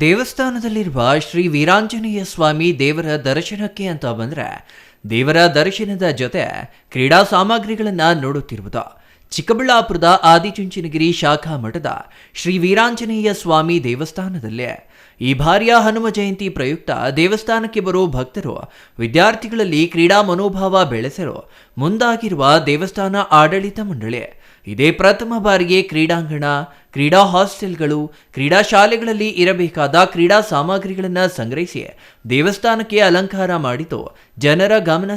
ದೇವಸ್ಥಾನದಲ್ಲಿರುವ ಶ್ರೀ ವೀರಾಂಜನೇಯ ಸ್ವಾಮಿ ದೇವರ ದರ್ಶನಕ್ಕೆ ಅಂತ ಬಂದರೆ, ದೇವರ ದರ್ಶನದ ಜೊತೆ ಕ್ರೀಡಾ ಸಾಮಗ್ರಿಗಳನ್ನು ನೋಡುತ್ತಿರುವುದು. ಚಿಕ್ಕಬಳ್ಳಾಪುರದ ಆದಿಚುಂಚನಗಿರಿ ಶಾಖಾ ಮಠದ ಶ್ರೀ ವೀರಾಂಜನೇಯ ಸ್ವಾಮಿ ದೇವಸ್ಥಾನದಲ್ಲೇ ಈ ಬಾರಿಯ ಹನುಮ ಜಯಂತಿ ಪ್ರಯುಕ್ತ ದೇವಸ್ಥಾನಕ್ಕೆ ಬರೋ ಭಕ್ತರು, ವಿದ್ಯಾರ್ಥಿಗಳಲ್ಲಿ ಕ್ರೀಡಾ ಮನೋಭಾವ ಬೆಳೆಸಲು ಮುಂದಾಗಿರುವ ದೇವಸ್ಥಾನ ಆಡಳಿತ ಮಂಡಳಿ ಇದೇ ಪ್ರಥಮ ಬಾರಿಗೆ ಕ್ರೀಡಾಂಗಣ, ಕ್ರೀಡಾ ಹಾಸ್ಟೆಲ್ಗಳು, ಕ್ರೀಡಾ ಶಾಲೆಗಳಲ್ಲಿ ಇರಬೇಕಾದ ಕ್ರೀಡಾ ಸಾಮಗ್ರಿಗಳನ್ನು ಸಂಗ್ರಹಿಸಿ ದೇವಸ್ಥಾನಕ್ಕೆ ಅಲಂಕಾರ ಮಾಡಿತು. ಜನರ ಗಮನ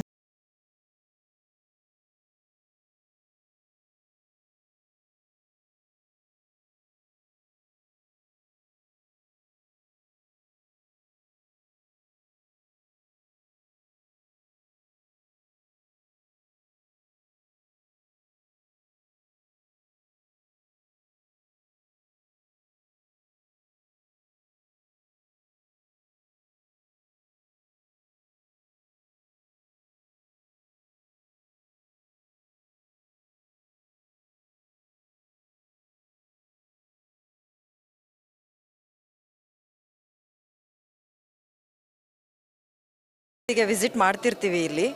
ಗೆ ವಿಸಿಟ್ ಮಾಡ್ತಿರ್ತೀವಿ ಇಲ್ಲಿ.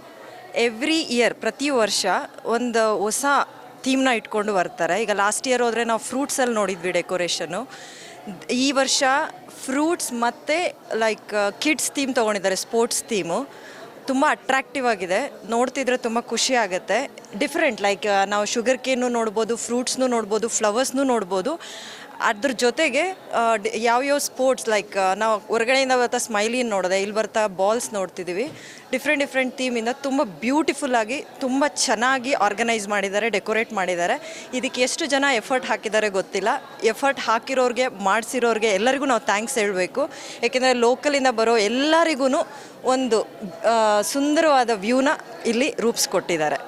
ಎವ್ರಿ ಇಯರ್ ಪ್ರತಿ ವರ್ಷ ಒಂದು ಹೊಸ ಥೀಮ್ನ ಇಟ್ಕೊಂಡು ಬರ್ತಾರೆ. ಈಗ ಲಾಸ್ಟ್ ಇಯರ್ ಹೋದರೆ ನಾವು ಫ್ರೂಟ್ಸಲ್ಲಿ ನೋಡಿದ್ವಿ ಡೆಕೋರೇಷನು ಈ ವರ್ಷ ಫ್ರೂಟ್ಸ್ ಮತ್ತು ಲೈಕ್ ಕಿಡ್ಸ್ ಥೀಮ್ ತೊಗೊಂಡಿದ್ದಾರೆ ಸ್ಪೋರ್ಟ್ಸ್ ಥೀಮು ತುಂಬ ಅಟ್ರಾಕ್ಟಿವ್ ಆಗಿದೆ. ನೋಡ್ತಿದ್ರೆ ತುಂಬ ಖುಷಿ ಆಗುತ್ತೆ. ಡಿಫ್ರೆಂಟ್ ಲೈಕ್ ನಾವು ಶುಗರ್ ಕೇನು ನೋಡ್ಬೋದು ಫ್ರೂಟ್ಸ್ನು ನೋಡ್ಬೋದು ಫ್ಲವರ್ಸ್ನು ನೋಡ್ಬೋದು. ಅದ್ರ ಜೊತೆಗೆ ಯಾವ್ಯಾವ ಸ್ಪೋರ್ಟ್ಸ್ ಲೈಕ್ ನಾವು ಹೊರಗಡೆಯಿಂದ ಬರ್ತಾ ಸ್ಮೈಲಿನ್ ನೋಡಿದೆ ಇಲ್ಲಿ ಬರ್ತಾ ಬಾಲ್ಸ್ ನೋಡ್ತಿದ್ದೀವಿ ಡಿಫ್ರೆಂಟ್ ಡಿಫ್ರೆಂಟ್ ಥೀಮಿಂದ ತುಂಬ ಬ್ಯೂಟಿಫುಲ್ ಆಗಿ, ತುಂಬ ಚೆನ್ನಾಗಿ ಆರ್ಗನೈಸ್ ಮಾಡಿದ್ದಾರೆ ಡೆಕೋರೇಟ್ ಮಾಡಿದ್ದಾರೆ. ಇದಕ್ಕೆ ಎಷ್ಟು ಜನ ಎಫರ್ಟ್ ಹಾಕಿದ್ದಾರೆ ಗೊತ್ತಿಲ್ಲ. ಎಫರ್ಟ್ ಹಾಕಿರೋರಿಗೆ, ಮಾಡಿಸಿರೋರಿಗೆ ಎಲ್ಲರಿಗೂ ನಾವು ಥ್ಯಾಂಕ್ಸ್ ಹೇಳಬೇಕು. ಏಕೆಂದರೆ ಲೋಕಲಿಂದ ಬರೋ ಎಲ್ಲರಿಗೂ ಒಂದು ಸುಂದರವಾದ ವ್ಯೂನ ಇಲ್ಲಿ ರೂಪಿಸ್ಕೊಟ್ಟಿದ್ದಾರೆ.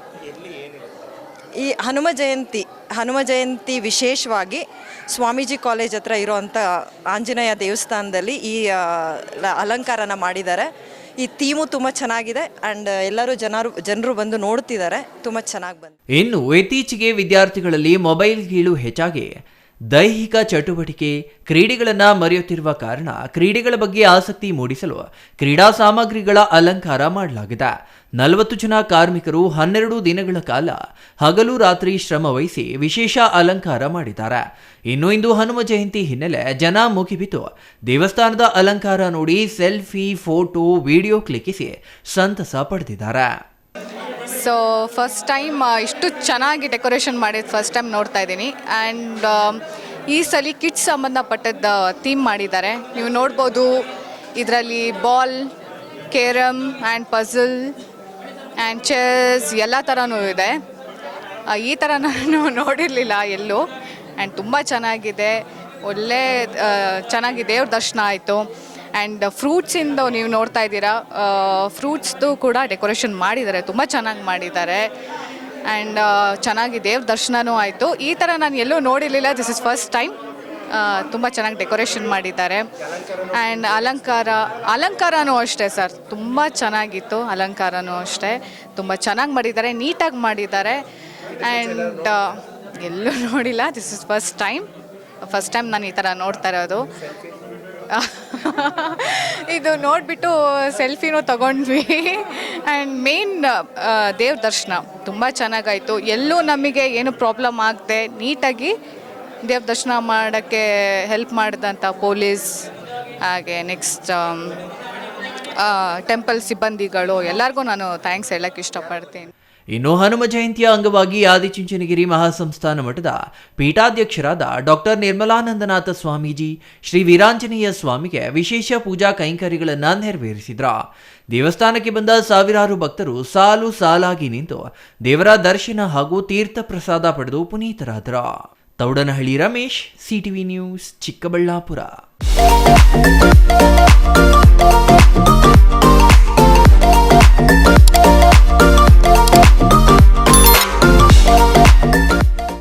ಈ ಹನುಮ ಜಯಂತಿ ಹನುಮ ಜಯಂತಿ ವಿಶೇಷವಾಗಿ ಸ್ವಾಮೀಜಿ ಕಾಲೇಜ್ ಹತ್ರ ಇರೋವಂಥ ಆಂಜನೇಯ ದೇವಸ್ಥಾನದಲ್ಲಿ ಈ ಅಲಂಕಾರನ ಮಾಡಿದ್ದಾರೆ. ಈ ಥೀಮು ತುಂಬ ಚೆನ್ನಾಗಿದೆ ಆ್ಯಂಡ್ ಎಲ್ಲರೂ ಜನರು ಜನರು ಬಂದು ನೋಡ್ತಿದ್ದಾರೆ. ತುಂಬ ಚೆನ್ನಾಗಿ ಬಂದು ಇನ್ನು ಇತ್ತೀಚೆಗೆ ವಿದ್ಯಾರ್ಥಿಗಳಲ್ಲಿ ಮೊಬೈಲ್ ಕೀಳು ಹೆಚ್ಚಾಗಿ ದೈಹಿಕ ಚಟುವಟಿಕೆ ಕ್ರೀಡೆಗಳನ್ನು ಮರೆಯುತ್ತಿರುವ ಕಾರಣ ಕ್ರೀಡೆಗಳ ಬಗ್ಗೆ ಆಸಕ್ತಿ ಮೂಡಿಸಲು ಕ್ರೀಡಾ ಸಾಮಗ್ರಿಗಳ ಅಲಂಕಾರ ಮಾಡಲಾಗಿದೆ. ನಲವತ್ತು ಜನ ಕಾರ್ಮಿಕರು ಹನ್ನೆರಡು ದಿನಗಳ ಕಾಲ ಹಗಲು ರಾತ್ರಿ ಶ್ರಮ ವಿಶೇಷ ಅಲಂಕಾರ ಮಾಡಿದ್ದಾರೆ. ಇನ್ನು ಇಂದು ಹನುಮ ಜಯಂತಿ ಹಿನ್ನೆಲೆ ಜನ ಮುಗಿಬಿತು ದೇವಸ್ಥಾನದ ಅಲಂಕಾರ ನೋಡಿ ಸೆಲ್ಫಿ, ಫೋಟೋ, ವಿಡಿಯೋ ಕ್ಲಿಕ್ಕಿಸಿ ಸಂತಸ ಪಡೆದಿದ್ದಾರೆ. ಸೊ ಫಸ್ಟ್ ಟೈಮ್ ಇಷ್ಟು ಚೆನ್ನಾಗಿ ಡೆಕೋರೇಷನ್ ಮಾಡಿದ್ದು ಫಸ್ಟ್ ಟೈಮ್ ನೋಡ್ತಾ ಇದ್ದೀನಿ. ಆ್ಯಂಡ್ ಈ ಸಲ ಕಿಡ್ಸ್ ಸಂಬಂಧಪಟ್ಟದ್ದು ಥೀಮ್ ಮಾಡಿದ್ದಾರೆ. ನೀವು ನೋಡ್ಬೋದು, ಇದರಲ್ಲಿ ball carrom and puzzle and chess ಎಲ್ಲ ಥರನೂ ಇದೆ. ಈ ಥರ ನಾನು ನೋಡಿರಲಿಲ್ಲ ಎಲ್ಲೂ. ಆ್ಯಂಡ್ ತುಂಬ ಚೆನ್ನಾಗಿದೆ. ಒಳ್ಳೆ ಚೆನ್ನಾಗಿ ದೇವ್ರ ದರ್ಶನ ಆಯಿತು. ಆ್ಯಂಡ್ ಫ್ರೂಟ್ಸಿಂದ ನೀವು ನೋಡ್ತಾ ಇದ್ದೀರಾ ಫ್ರೂಟ್ಸ್ದು ಕೂಡ ಡೆಕೋರೇಷನ್ ಮಾಡಿದ್ದಾರೆ, ತುಂಬ ಚೆನ್ನಾಗಿ ಮಾಡಿದ್ದಾರೆ. ಆ್ಯಂಡ್ ಚೆನ್ನಾಗಿ ದೇವ್ರ ದರ್ಶನವೂ ಆಯಿತು. ಈ ಥರ ನಾನು ಎಲ್ಲೂ ನೋಡಿರಲಿಲ್ಲ ದಿಸ್ ಇಸ್ ಫಸ್ಟ್ ಟೈಮ್ ತುಂಬ ಚೆನ್ನಾಗಿ ಡೆಕೋರೇಷನ್ ಮಾಡಿದ್ದಾರೆ. ಆ್ಯಂಡ್ ಅಲಂಕಾರ, ಅಲಂಕಾರನೂ ಅಷ್ಟೇ ಸರ್. ತುಂಬ ಚೆನ್ನಾಗಿತ್ತು ಅಲಂಕಾರನೂ ಅಷ್ಟೇ. ತುಂಬ ಚೆನ್ನಾಗಿ ಮಾಡಿದ್ದಾರೆ, ನೀಟಾಗಿ ಮಾಡಿದ್ದಾರೆ. ಆ್ಯಂಡ್ ಎಲ್ಲೂ ನೋಡಿಲ್ಲ this is first time first time ನಾನು ಈ ಥರ ನೋಡ್ತಾ ಇರೋದು. ಇದು ನೋಡಿಬಿಟ್ಟು ಸೆಲ್ಫಿನೂ ತಗೊಂಡ್ವಿ. ಆ್ಯಂಡ್ ಮೇನ್ ದೇವ್ರ ದರ್ಶನ. ತುಂಬ ಚೆನ್ನಾಗಾಯಿತು. ಎಲ್ಲೂ ನಮಗೆ ಏನು ಪ್ರಾಬ್ಲಮ್ ಆಗದೆ ನೀಟಾಗಿ ದೇವ್ರ ದರ್ಶನ ಮಾಡೋಕ್ಕೆ ಹೆಲ್ಪ್ ಮಾಡಿದಂಥ ಪೊಲೀಸ್ ಹಾಗೆ ನೆಕ್ಸ್ಟ್ ಟೆಂಪಲ್ ಸಿಬ್ಬಂದಿಗಳು. ಎಲ್ಲರಿಗೂ ನಾನು ಥ್ಯಾಂಕ್ಸ್ ಹೇಳೋಕ್ಕೆ ಇಷ್ಟಪಡ್ತೀನಿ. ಇನ್ನು ಹನುಮ ಜಯಂತಿಯ ಅಂಗವಾಗಿ ಆದಿಚುಂಚನಗಿರಿ ಮಹಾಸಂಸ್ಥಾನ ಮಠದ ಪೀಠಾಧ್ಯಕ್ಷರಾದ ಡಾಕ್ಟರ್ ನಿರ್ಮಲಾನಂದನಾಥ ಸ್ವಾಮೀಜಿ, ಶ್ರೀ ವೀರಾಂಜನೇಯ ಸ್ವಾಮಿಗೆ ವಿಶೇಷ ಪೂಜಾ ಕೈಂಕರ್ಯಗಳನ್ನು ನೆರವೇರಿಸಿದ್ರ. ದೇವಸ್ಥಾನಕ್ಕೆ ಬಂದ ಸಾವಿರಾರು ಭಕ್ತರು ಸಾಲು ಸಾಲಾಗಿ ನಿಂತು ದೇವರ ದರ್ಶನ ಹಾಗೂ ತೀರ್ಥ ಪ್ರಸಾದ ಪಡೆದು ಪುನೀತರಾದ್ರ. Thaudanahalli Ramesh, CTV news, Chikkaballapur.